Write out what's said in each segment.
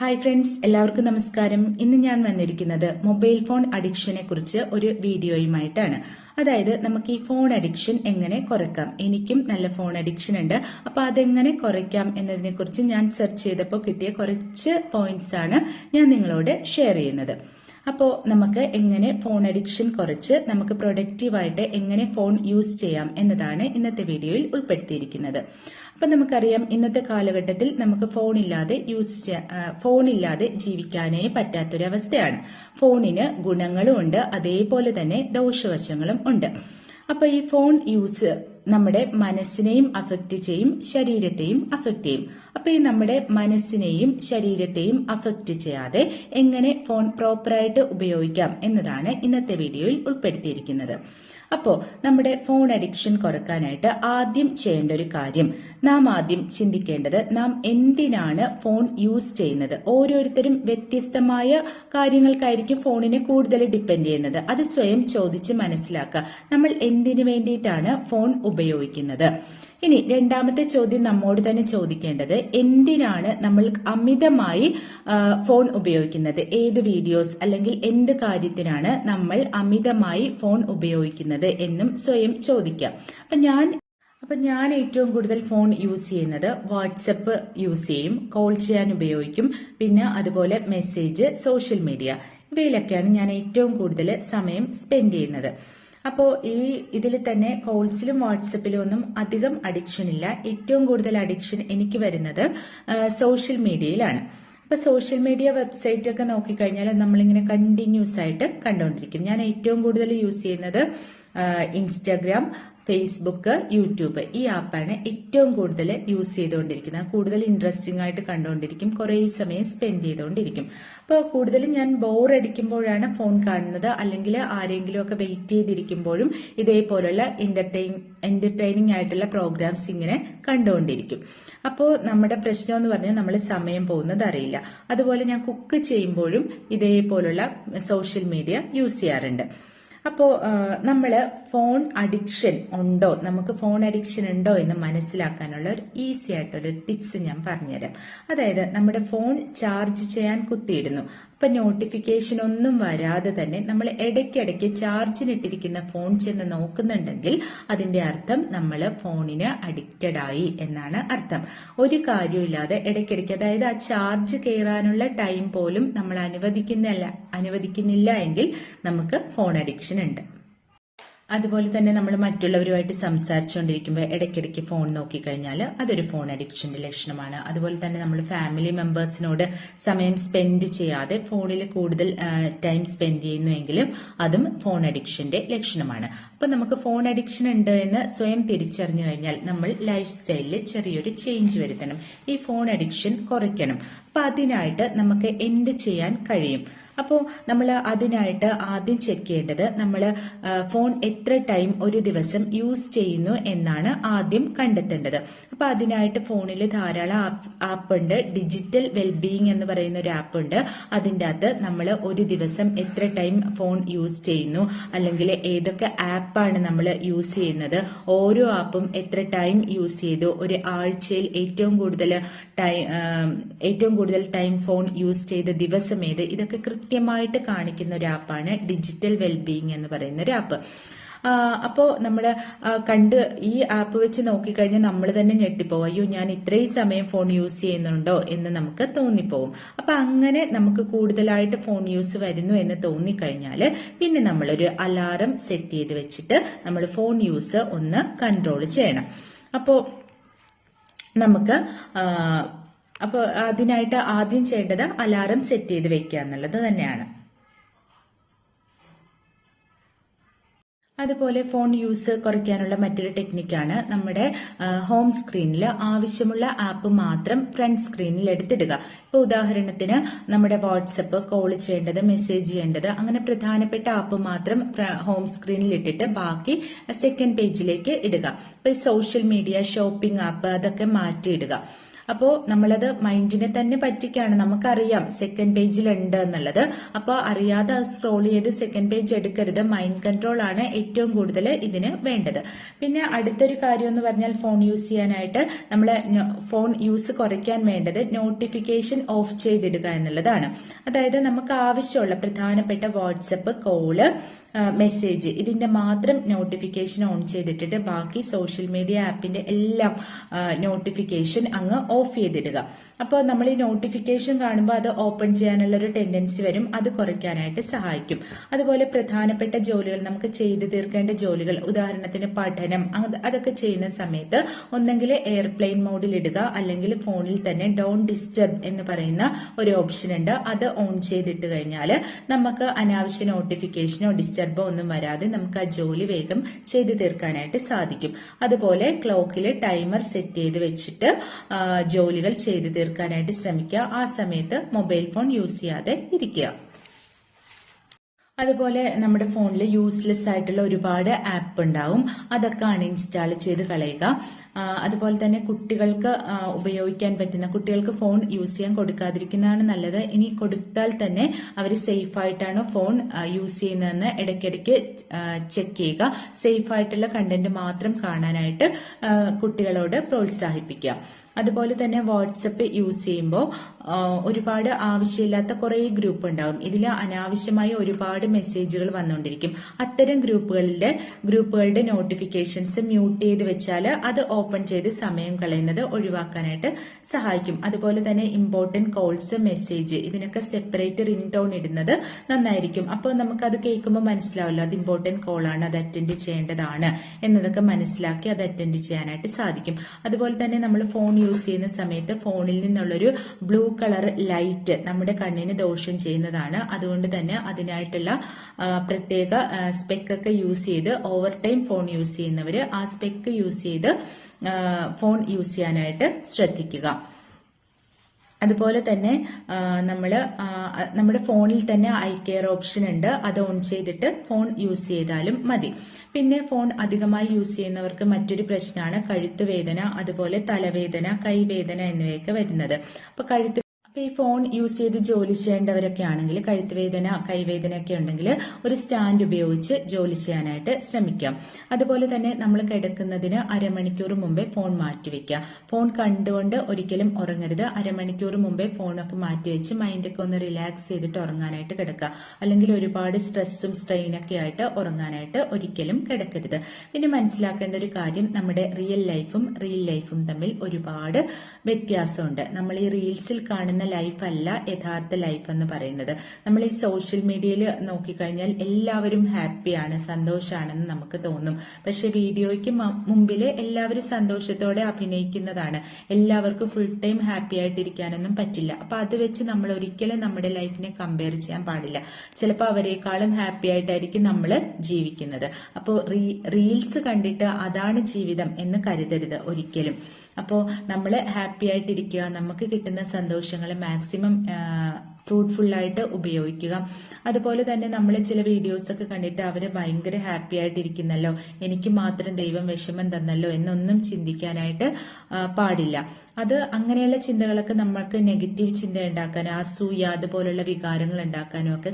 Hi friends എല്ലാവർക്കും നമസ്കാരം. ഇന്ന് ഞാൻ വന്നിരിക്കുന്നത് മൊബൈൽ ഫോൺ അഡിക്ഷനെ കുറിച്ച് ഒരു വീഡിയോയുമായിട്ടാണ്. അതായത് നമുക്ക് ഈ ഫോൺ അഡിക്ഷൻ എങ്ങനെ കുറയ്ക്കാം എനിക്കും നല്ല ഫോൺ അഡിക്ഷൻ ഉണ്ട്. അപ്പോൾ അതെങ്ങനെ കുറയ്ക്കാം എന്നതിനെ കുറിച്ച് ഞാൻ സെർച്ച് ചെയ്തപ്പോൾ കിട്ടിയ കുറച്ച് പോയിന്റ്സ് ആണ് ഞാൻ നിങ്ങളോട് ഷെയർ ചെയ്യുന്നത്. അപ്പോൾ നമുക്ക് എങ്ങനെ ഫോൺ അഡിക്ഷൻ കുറച്ച് നമുക്ക് പ്രൊഡക്റ്റീവായിട്ട് എങ്ങനെ ഫോൺ യൂസ് ചെയ്യാം എന്നതാണ് ഇന്നത്തെ വീഡിയോയിൽ ഉൾപ്പെടുത്തിയിരിക്കുന്നത്. അപ്പം നമുക്കറിയാം ഇന്നത്തെ കാലഘട്ടത്തിൽ നമുക്ക് ഫോണില്ലാതെ യൂസ് ഫോണില്ലാതെ ജീവിക്കാനേ പറ്റാത്തൊരവസ്ഥയാണ്. ഫോണിന് ഗുണങ്ങളും ഉണ്ട് അതേപോലെ തന്നെ ദോഷവശങ്ങളും ഉണ്ട്. അപ്പോൾ ഈ ഫോൺ യൂസ് നമ്മുടെ മനസ്സിനെയും അഫക്റ്റ് ചെയ്യും ശരീരത്തെയും അഫക്റ്റ് ചെയ്യും. അപ്പൊ ഈ നമ്മുടെ മനസ്സിനെയും ശരീരത്തെയും അഫക്റ്റ് ചെയ്യാതെ എങ്ങനെ ഫോൺ പ്രോപ്പറായിട്ട് ഉപയോഗിക്കാം എന്നതാണ് ഇന്നത്തെ വീഡിയോയിൽ ഉൾപ്പെടുത്തിയിരിക്കുന്നത്. അപ്പോൾ നമ്മുടെ ഫോൺ അഡിക്ഷൻ കുറക്കാനായിട്ട് ആദ്യം ചെയ്യേണ്ട ഒരു കാര്യം നാം ആദ്യം ചിന്തിക്കേണ്ടത് നാം എന്തിനാണ് ഫോൺ യൂസ് ചെയ്യുന്നത്? ഓരോരുത്തരും വ്യത്യസ്തമായ കാര്യങ്ങൾക്കായിരിക്കും ഫോണിനെ കൂടുതൽ ഡിപ്പെൻഡ് ചെയ്യുന്നത്. അത് സ്വയം ചോദിച്ച് മനസ്സിലാക്കുക. നമ്മൾ എന്തിനു വേണ്ടിയിട്ടാണ് ഫോൺ ഉപയോഗിക്കുന്നത്? ഇനി രണ്ടാമത്തെ ചോദ്യം നമ്മോട് തന്നെ ചോദിക്കേണ്ടത് എന്തിനാണ് നമ്മൾ അമിതമായി ഫോൺ ഉപയോഗിക്കുന്നത്? ഏത് വീഡിയോസ് അല്ലെങ്കിൽ എന്ത് കാര്യത്തിനാണ് നമ്മൾ അമിതമായി ഫോൺ ഉപയോഗിക്കുന്നത് എന്നും സ്വയം ചോദിക്കാം. അപ്പൊ ഞാൻ അപ്പൊ ഞാൻ ഏറ്റവും കൂടുതൽ ഫോൺ യൂസ് ചെയ്യുന്നത് വാട്സപ്പ് യൂസ് ചെയ്യും കോൾ ചെയ്യാൻ ഉപയോഗിക്കും പിന്നെ അതുപോലെ മെസ്സേജ് സോഷ്യൽ മീഡിയ. ഇവയിലൊക്കെയാണ് ഞാൻ ഏറ്റവും കൂടുതൽ സമയം സ്പെൻഡ് ചെയ്യുന്നത്. അപ്പോൾ ഈ ഇതിൽ തന്നെ കോൾസിലും വാട്സപ്പിലും ഒന്നും അധികം അഡിക്ഷൻ ഇല്ല. ഏറ്റവും കൂടുതൽ അഡിക്ഷൻ എനിക്ക് വരുന്നത് സോഷ്യൽ മീഡിയയിലാണ് ഇപ്പൊ സോഷ്യൽ മീഡിയ വെബ്സൈറ്റ് ഒക്കെ നോക്കിക്കഴിഞ്ഞാൽ നമ്മളിങ്ങനെ കണ്ടിന്യൂസ് ആയിട്ട് കണ്ടുകൊണ്ടിരിക്കും ഞാൻ ഏറ്റവും കൂടുതൽ യൂസ് ചെയ്യുന്നത് ഇൻസ്റ്റാഗ്രാം ഫേസ്ബുക്ക് യൂട്യൂബ് ഈ ആപ്പാണ് ഏറ്റവും കൂടുതൽ യൂസ് ചെയ്തുകൊണ്ടിരിക്കുന്നത് കൂടുതൽ ഇൻട്രസ്റ്റിംഗ് ആയിട്ട് കണ്ടുകൊണ്ടിരിക്കും കുറേ സമയം സ്പെൻഡ് ചെയ്തുകൊണ്ടിരിക്കും അപ്പോൾ കൂടുതലും ഞാൻ ബോർ അടിക്കുമ്പോഴാണ് ഫോൺ കാണുന്നത്. അല്ലെങ്കിൽ ആരെങ്കിലും ഒക്കെ വെയിറ്റ് ചെയ്തിരിക്കുമ്പോഴും ഇതേപോലുള്ള എന്റർടൈൻ എന്റർടൈനിങ് ആയിട്ടുള്ള പ്രോഗ്രാംസ് ഇങ്ങനെ കണ്ടുകൊണ്ടിരിക്കും അപ്പോൾ നമ്മുടെ പ്രശ്നം എന്ന് പറഞ്ഞാൽ നമ്മൾ സമയം പോകുന്നത് അറിയില്ല. അതുപോലെ ഞാൻ കുക്ക് ചെയ്യുമ്പോഴും ഇതേപോലുള്ള സോഷ്യൽ മീഡിയ യൂസ് ചെയ്യാറുണ്ട്. അപ്പോൾ നമ്മൾ ഫോൺ അഡിക്ഷൻ ഉണ്ടോ? നമുക്ക് ഫോൺ അഡിക്ഷൻ ഉണ്ടോ എന്ന് മനസ്സിലാക്കാനുള്ള ഒരു ഈസി ആയിട്ടൊരു ടിപ്സ് ഞാൻ പറഞ്ഞുതരാം. അതായത് നമ്മുടെ ഫോൺ ചാർജ് ചെയ്യാൻ കുത്തിയിടുന്നു. അപ്പം നോട്ടിഫിക്കേഷൻ ഒന്നും വരാതെ തന്നെ നമ്മൾ ഇടയ്ക്കിടയ്ക്ക് ചാർജിനിട്ടിരിക്കുന്ന ഫോൺ ചെന്ന് നോക്കുന്നുണ്ടെങ്കിൽ അതിന്റെ അർത്ഥം നമ്മൾ ഫോണിന് അഡിക്റ്റഡ് ആയി എന്നാണ് അർത്ഥം. ഒരു കാര്യമില്ലാതെ ഇടയ്ക്കിടയ്ക്ക് അതായത് ആ ചാർജ് കയറാനുള്ള ടൈം പോലും നമ്മൾ അനുവദിക്കുന്നില്ല അനുവദിക്കുന്നില്ല എങ്കിൽ നമുക്ക് ഫോൺ അഡിക്ഷൻ ഉണ്ട് അതുപോലെ തന്നെ നമ്മൾ മറ്റുള്ളവരുമായിട്ട് സംസാരിച്ചുകൊണ്ടിരിക്കുമ്പോൾ ഇടയ്ക്കിടയ്ക്ക് ഫോൺ നോക്കിക്കഴിഞ്ഞാൽ അതൊരു ഫോൺ അഡിക്ഷന്റെ ലക്ഷണമാണ്. അതുപോലെ തന്നെ നമ്മൾ ഫാമിലി മെമ്പേഴ്സിനോട് സമയം സ്പെൻഡ് ചെയ്യാതെ ഫോണിൽ കൂടുതൽ ടൈം സ്പെൻഡ് ചെയ്യുന്നുവെങ്കിലും അതും ഫോൺ അഡിക്ഷന്റെ ലക്ഷണമാണ്. അപ്പൊ നമുക്ക് ഫോൺ അഡിക്ഷൻ ഉണ്ട് എന്ന് സ്വയം തിരിച്ചറിഞ്ഞു കഴിഞ്ഞാൽ നമ്മൾ ലൈഫ് സ്റ്റൈലിൽ ചെറിയൊരു ചേഞ്ച് വരുത്തണം. ഈ ഫോൺ അഡിക്ഷൻ കുറയ്ക്കണം. അപ്പൊ അതിനായിട്ട് നമുക്ക് എന്ത് ചെയ്യാൻ കഴിയും? അപ്പോൾ നമ്മൾ അതിനായിട്ട് ആദ്യം ചെക്ക് ചെയ്യേണ്ടത് നമ്മൾ ഫോൺ എത്ര ടൈം ഒരു ദിവസം യൂസ് ചെയ്യുന്നു എന്നാണ് ആദ്യം കണ്ടെത്തേണ്ടത്. അപ്പോൾ അതിനായിട്ട് ഫോണിൽ ധാരാളം ആപ്പ് ഉണ്ട്. ഡിജിറ്റൽ വെൽബീയിങ് എന്ന് പറയുന്ന ഒരു ആപ്പ് ഉണ്ട്. അതിന്റെ അകത്ത് നമ്മൾ ഒരു ദിവസം എത്ര ടൈം ഫോൺ യൂസ് ചെയ്യുന്നു അല്ലെങ്കിൽ ഏതൊക്കെ ആപ്പാണ് നമ്മൾ യൂസ് ചെയ്യുന്നത്. ഓരോ ആപ്പും എത്ര ടൈം യൂസ് ചെയ്തു. ഒരു ആഴ്ചയിൽ ഏറ്റവും കൂടുതൽ ടൈം ഏറ്റവും കൂടുതൽ ടൈം ഫോൺ യൂസ് ചെയ്ത ദിവസം ഏത്? ഇതൊക്കെ കൃത്യമായിട്ട് കാണിക്കുന്ന ഒരു ആപ്പാണ് ഡിജിറ്റൽ വെൽബീയിങ് എന്ന് പറയുന്ന ഒരു ആപ്പ്. അപ്പോൾ നമ്മൾ കണ്ട് ഈ ആപ്പ് വെച്ച് നോക്കിക്കഴിഞ്ഞാൽ നമ്മൾ തന്നെ ഞെട്ടിപ്പോകും അയ്യോ ഞാൻ ഇത്രയും സമയം ഫോൺ യൂസ് ചെയ്യുന്നുണ്ടോ എന്ന് നമുക്ക് തോന്നിപ്പോകും അപ്പം അങ്ങനെ നമുക്ക് കൂടുതലായിട്ട് ഫോൺ യൂസ് വരുന്നു എന്ന് തോന്നിക്കഴിഞ്ഞാൽ പിന്നെ നമ്മളൊരു അലാറം സെറ്റ് ചെയ്ത് വെച്ചിട്ട് നമ്മൾ ഫോൺ യൂസ് ഒന്ന് കൺട്രോൾ ചെയ്യണം. അപ്പോൾ നമുക്ക് അപ്പോൾ അതിനായിട്ട് ആദ്യം ചെയ്യേണ്ടത് അലാറം സെറ്റ് ചെയ്ത് വെക്കുക എന്നുള്ളത് തന്നെയാണ്. അതുപോലെ ഫോൺ യൂസ് കുറയ്ക്കാനുള്ള മറ്റൊരു ടെക്നിക്കാണ് നമ്മുടെ ഹോം സ്ക്രീനിൽ ആവശ്യമുള്ള ആപ്പ് മാത്രം ഫ്രണ്ട് സ്ക്രീനിൽ എടുത്തിടുക. ഇപ്പോൾ ഉദാഹരണത്തിന് നമ്മുടെ വാട്സപ്പ് കോൾ ചെയ്യേണ്ടത് മെസ്സേജ് ചെയ്യേണ്ടത് അങ്ങനെ പ്രധാനപ്പെട്ട ആപ്പ് മാത്രം ഹോം സ്ക്രീനിൽ ഇട്ടിട്ട് ബാക്കി സെക്കൻഡ് പേജിലേക്ക് ഇടുക. ഇപ്പോൾ സോഷ്യൽ മീഡിയ ഷോപ്പിംഗ് ആപ്പ് അതൊക്കെ മാറ്റിയിടുക. അപ്പോൾ നമ്മളത് മൈൻഡിനെ തന്നെ പറ്റിക്കാണ്. നമുക്കറിയാം സെക്കൻഡ് പേജിലുണ്ട് എന്നുള്ളത്. അപ്പോൾ അറിയാതെ സ്ക്രോൾ ചെയ്ത് സെക്കൻഡ് പേജ് എടുക്കരുത്. മൈൻഡ് കൺട്രോൾ ആണ് ഏറ്റവും കൂടുതൽ ഇതിന് വേണ്ടത്. പിന്നെ അടുത്തൊരു കാര്യം എന്ന് പറഞ്ഞാൽ ഫോൺ യൂസ് ചെയ്യാനായിട്ട് നമ്മൾ ഫോൺ യൂസ് കുറയ്ക്കാൻ വേണ്ടത് നോട്ടിഫിക്കേഷൻ ഓഫ് ചെയ്തിടുക എന്നുള്ളതാണ്. അതായത് നമുക്ക് ആവശ്യമുള്ള പ്രധാനപ്പെട്ട വാട്സപ്പ് കോൾ മെസ്സേജ് ഇതിന്റെ മാത്രം നോട്ടിഫിക്കേഷൻ ഓൺ ചെയ്തിട്ടിട്ട് ബാക്കി സോഷ്യൽ മീഡിയ ആപ്പിന്റെ എല്ലാം നോട്ടിഫിക്കേഷൻ അങ്ങ് ഓഫ് ചെയ്തിടുക. അപ്പോൾ നമ്മൾ ഈ നോട്ടിഫിക്കേഷൻ കാണുമ്പോൾ അത് ഓപ്പൺ ചെയ്യാനുള്ള ഒരു ടെൻഡൻസി വരും. അത് കുറയ്ക്കാനായിട്ട് സഹായിക്കും. അതുപോലെ പ്രധാനപ്പെട്ട ജോലികൾ നമുക്ക് ചെയ്തു തീർക്കേണ്ട ജോലികൾ ഉദാഹരണത്തിന് പഠനം അതൊക്കെ ചെയ്യുന്ന സമയത്ത് ഒന്നെങ്കിൽ എയർപ്ലെയിൻ മോഡിൽ ഇടുക അല്ലെങ്കിൽ ഫോണിൽ തന്നെ ഡോൺ ഡിസ്റ്റർബ് എന്ന് പറയുന്ന ഒരു ഓപ്ഷൻ ഉണ്ട്. അത് ഓൺ ചെയ്തിട്ട് കഴിഞ്ഞാൽ നമുക്ക് അനാവശ്യ നോട്ടിഫിക്കേഷനോ ഡിസ്റ്റർബോ ഒന്നും വരാതെ നമുക്ക് ആ ജോലി വേഗം ചെയ്തു തീർക്കാനായിട്ട് സാധിക്കും. അതുപോലെ ക്ലോക്കിൽ ടൈമർ സെറ്റ് ചെയ്ത് വെച്ചിട്ട് ജോലികൾ ചെയ്തു തീർക്കാനായിട്ട് ശ്രമിക്കുക. ആ സമയത്ത് മൊബൈൽ ഫോൺ യൂസ് ചെയ്യാതെ ഇരിക്കുക. അതുപോലെ നമ്മുടെ ഫോണിൽ യൂസ്ലെസ് ആയിട്ടുള്ള ഒരുപാട് ആപ്പ് ഉണ്ടാവും. അതൊക്കെ അൺഇൻസ്റ്റാൾ ചെയ്ത് കളയുക. അതുപോലെ തന്നെ കുട്ടികൾക്ക് ഉപയോഗിക്കാൻ പറ്റുന്ന കുട്ടികൾക്ക് ഫോൺ യൂസ് ചെയ്യാൻ കൊടുക്കാതിരിക്കുന്നതാണ് നല്ലത്. ഇനി കൊടുത്താൽ തന്നെ അവർ സേഫ് ആയിട്ടാണ് ഫോൺ യൂസ് ചെയ്യുന്നതെന്ന് ഇടയ്ക്കിടയ്ക്ക് ചെക്ക് ചെയ്യുക. സേഫ് ആയിട്ടുള്ള കണ്ടന്റ് മാത്രം കാണാനായിട്ട് കുട്ടികളോട് പ്രോത്സാഹിപ്പിക്കുക. അതുപോലെ തന്നെ വാട്സപ്പ് യൂസ് ചെയ്യുമ്പോൾ ഒരുപാട് ആവശ്യമില്ലാത്ത കുറേ ഗ്രൂപ്പ് ഉണ്ടാവും. ഇതിൽ അനാവശ്യമായി ഒരുപാട് മെസ്സേജുകൾ വന്നുകൊണ്ടിരിക്കും. അത്തരം ഗ്രൂപ്പുകളിലെ ഗ്രൂപ്പുകളുടെ നോട്ടിഫിക്കേഷൻസ് മ്യൂട്ട് ചെയ്ത് വെച്ചാൽ അത് ഓപ്പൺ ചെയ്ത് സമയം കളയുന്നത് ഒഴിവാക്കാനായിട്ട് സഹായിക്കും. അതുപോലെ തന്നെ ഇമ്പോർട്ടന്റ് കോൾസ് മെസ്സേജ് ഇതിനൊക്കെ സെപ്പറേറ്റ് റിംഗ് ടോൺ ഇടുന്നത് നന്നായിരിക്കും. അപ്പോൾ നമുക്കത് കേൾക്കുമ്പോൾ മനസ്സിലാവില്ല അത് ഇമ്പോർട്ടന്റ് കോളാണ് അത് അറ്റൻഡ് ചെയ്യേണ്ടതാണ് എന്നതൊക്കെ മനസ്സിലാക്കി അത് അറ്റൻഡ് ചെയ്യാനായിട്ട് സാധിക്കും. അതുപോലെ തന്നെ നമ്മൾ ഫോൺ യൂസ് ചെയ്യുന്ന സമയത്ത് ഫോണിൽ നിന്നുള്ളൊരു ബ്ലൂ കളർ ലൈറ്റ് നമ്മുടെ കണ്ണിന് ദോഷം ചെയ്യുന്നതാണ്. അതുകൊണ്ട് തന്നെ അതിനായിട്ടുള്ള പ്രത്യേക സ്പെക്കൊക്കെ യൂസ് ചെയ്ത് ഓവർ ടൈം ഫോൺ യൂസ് ചെയ്യുന്നവർ ആ സ്പെക്ക് യൂസ് ചെയ്ത് ഫോൺ യൂസ് ചെയ്യാനായിട്ട് ശ്രദ്ധിക്കുക. അതുപോലെ തന്നെ നമ്മൾ നമ്മുടെ ഫോണിൽ തന്നെ ഐ കെയർ ഓപ്ഷൻ ഉണ്ട്. അത് ഓൺ ചെയ്തിട്ട് ഫോൺ യൂസ് ചെയ്താലും മതി. പിന്നെ ഫോൺ അധികമായി യൂസ് ചെയ്യുന്നവർക്ക് മറ്റൊരു പ്രശ്നമാണ് കഴുത്തുവേദന അതുപോലെ തലവേദന കൈവേദന എന്നിവയൊക്കെ വരുന്നത്. അപ്പൊ കഴുത്ത് ഈ ഫോൺ യൂസ് ചെയ്ത് ജോലി ചെയ്യേണ്ടവരൊക്കെ ആണെങ്കിൽ കഴുത്തുവേദന കൈവേദന ഒക്കെ ഉണ്ടെങ്കിൽ ഒരു സ്റ്റാൻഡ് ഉപയോഗിച്ച് ജോലി ചെയ്യാനായിട്ട് ശ്രമിക്കാം. അതുപോലെ തന്നെ നമ്മൾ കിടക്കുന്നതിന് അരമണിക്കൂർ മുമ്പേ ഫോൺ മാറ്റിവെക്കുക ഫോൺ കണ്ടുകൊണ്ട് ഒരിക്കലും ഉറങ്ങരുത്. അരമണിക്കൂർ മുമ്പേ ഫോണൊക്കെ മാറ്റിവെച്ച് മൈൻഡൊക്കെ ഒന്ന് റിലാക്സ് ചെയ്തിട്ട് ഉറങ്ങാനായിട്ട് കിടക്കുക. അല്ലെങ്കിൽ ഒരുപാട് സ്ട്രെസ്സും സ്ട്രെയിനൊക്കെ ആയിട്ട് ഉറങ്ങാനായിട്ട് ഒരിക്കലും കിടക്കരുത്. പിന്നെ മനസ്സിലാക്കേണ്ട ഒരു കാര്യം നമ്മുടെ റിയൽ ലൈഫും റിയൽ ലൈഫും തമ്മിൽ ഒരുപാട് വ്യത്യാസമുണ്ട്. നമ്മൾ ഈ റീൽസിൽ കാണുന്ന ലൈഫ് അല്ല യഥാർത്ഥ ലൈഫ് എന്ന് പറയുന്നത്. നമ്മൾ ഈ സോഷ്യൽ മീഡിയയിൽ നോക്കിക്കഴിഞ്ഞാൽ എല്ലാവരും ഹാപ്പിയാണ് സന്തോഷമാണെന്ന് നമുക്ക് തോന്നും. പക്ഷെ വീഡിയോയ്ക്ക് മുമ്പിൽ എല്ലാവരും സന്തോഷത്തോടെ അഭിനയിക്കുന്നതാണ്. എല്ലാവർക്കും ഫുൾ ടൈം ഹാപ്പി ആയിട്ടിരിക്കാനൊന്നും പറ്റില്ല. അപ്പൊ അത് വെച്ച് നമ്മൾ ഒരിക്കലും നമ്മുടെ ലൈഫിനെ കമ്പയർ ചെയ്യാൻ പാടില്ല. ചിലപ്പോൾ അവരെക്കാളും ഹാപ്പി ആയിട്ടായിരിക്കും നമ്മൾ ജീവിക്കുന്നത്. അപ്പോൾ റീൽസ് കണ്ടിട്ട് അതാണ് ജീവിതം എന്ന് കരുതരുത് ഒരിക്കലും. അപ്പോൾ നമ്മൾ ഹാപ്പി ആയിട്ടിരിക്കുക. നമുക്ക് കിട്ടുന്ന സന്തോഷങ്ങൾ മാക്സിമം ഫ്രൂട്ട്ഫുള്ളായിട്ട് ഉപയോഗിക്കുക. അതുപോലെ തന്നെ നമ്മൾ ചില വീഡിയോസൊക്കെ കണ്ടിട്ട് അവർ ഭയങ്കര ഹാപ്പി ആയിട്ടിരിക്കുന്നല്ലോ. എനിക്ക് മാത്രം ദൈവം വിഷമം തന്നല്ലോ എന്നൊന്നും ചിന്തിക്കാനായിട്ട് പാടില്ല. അത് അങ്ങനെയുള്ള ചിന്തകളൊക്കെ നമ്മൾക്ക് നെഗറ്റീവ് ചിന്ത ഉണ്ടാക്കാനും അസൂയ അതുപോലുള്ള വികാരങ്ങൾ ഉണ്ടാക്കാനും ഒക്കെ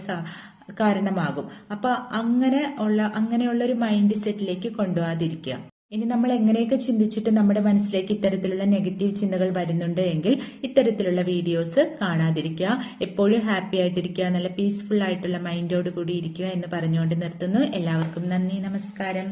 കാരണമാകും. അപ്പൊ അങ്ങനെ ഉള്ള അങ്ങനെയുള്ള ഒരു മൈൻഡ് സെറ്റിലേക്ക് കൊണ്ടുപോകാതിരിക്കുക. ഇനി നമ്മൾ എങ്ങനെയൊക്കെ ചിന്തിച്ചിട്ട് നമ്മുടെ മനസ്സിലേക്ക് ഇത്തരത്തിലുള്ള നെഗറ്റീവ് ചിന്തകൾ വരുന്നുണ്ട് എങ്കിൽ ഇത്തരത്തിലുള്ള വീഡിയോസ് കാണാതിരിക്കുക. എപ്പോഴും ഹാപ്പി ആയിട്ടിരിക്കുക നല്ല പീസ്ഫുൾ ആയിട്ടുള്ള മൈൻഡോട് കൂടി ഇരിക്കുക എന്ന് പറഞ്ഞുകൊണ്ട് നിർത്തുന്നു. എല്ലാവർക്കും നന്ദി നമസ്കാരം.